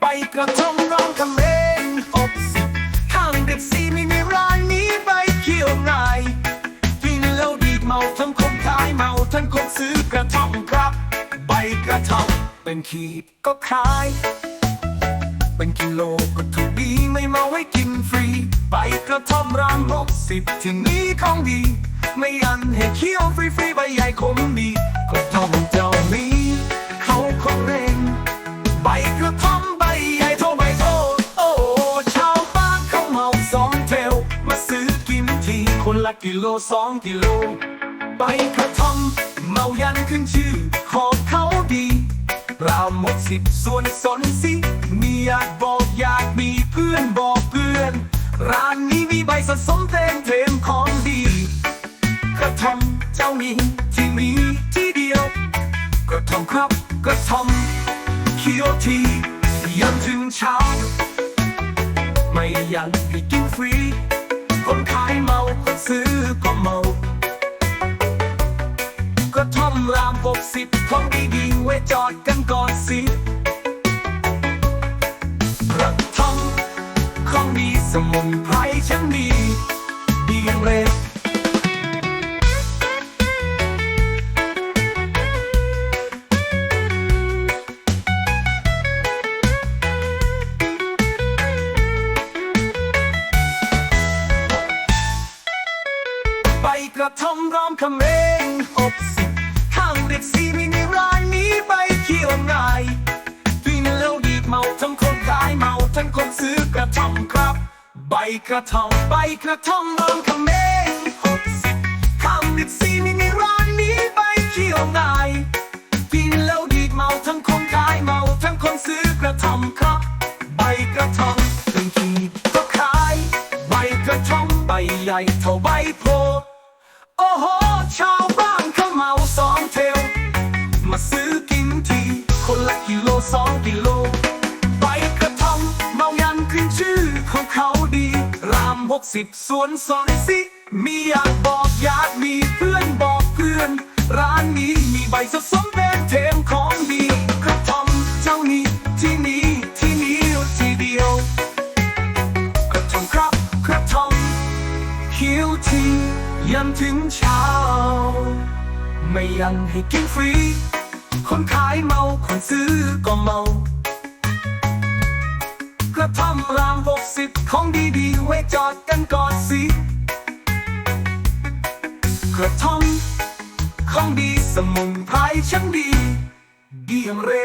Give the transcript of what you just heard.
ไปกระทงร้องคำเองอบสิบข้างเด็กสีมีในร้านนี้ใบเขียวไงกินแล้วดีเมาทั้งคนขายเมาทั้งคนซื้อกระท่อมครับ ใบกระท่อมเป็นขีดก็ขาย เป็นกิโลก็ถูกดีไม่เมาไว้กินฟรีไปกระท่อมร้านหกสิบที่นี้ของดี ไม่ยันให้เคี้ยวฟรีๆใบใหญ่คมดี กิโลสองกิโลใบกระท่อมเมายันขึ้นชื่อ ของเขาดีราวหมดสิบส่วนสนสิ มีอยากบอกอยากมีเพื่อนบอกเพื่อน ร้านนี้มีใบสะสมเต็มเทมของดีกระท่อมเจ้านี้ที่มีที่เดียว กระท่อมครับกระท่อมเคียวทียันถึงเช้า ไม่ยันให้กินฟรี คนขายเมาคนซื้อก็เมากระท่อมรามหกสิบของดีๆไว้จอดกันก่อนสิกระท่อมของดีสมุนไพร ใบกระท่อมร้อมคำเองอบสิบข้างเด็กสีมีในร้านนี้ใบเขียวง่ายกินแล้วดีดเมาทั้งคนขายเมาทั้งคนซื้อกระท่อมครับ ใบกระท่อมใบกระท่อมร้อมคำเองอบสิบข้างเด็กสีมีในร้านนี้ใบเขียวง่ายกินแล้วดีดเมาทั้งคนขายเมาทั้งคนซื้อกระท่อมครับ ใบกระท่อมเป็นขีก็ขาย ใบกระท่อมใบใหญ่เท่าใบโพ โอ้โห ชาวบ้านเขาเมาสองเทล มาซื้อกินที คนละกิโลสองกิโลใบกระท่อมเมายันขึ้นชื่อของเขาดี รามหกสิบสวนสอนสิ มีอยากบอกอยากมีเพื่อนบอกเพื่อน ร้านนี้มีใบสะสมเป็นเทมของดีกระท่อมเจ้านี้ที่นี้ที่นี้ทีเดียว กระท่อมครับกระท่อมเขียวที ยันถึงเช้า ไม่ยังให้กินฟรี คนขายเมา คนซื้อก็เมากระท่อมรามหกสิบของดีๆ ไว้จอดกันก่อนสิ กระท่อมของดีสมุนไพรช่างดี ดีอย่างเร็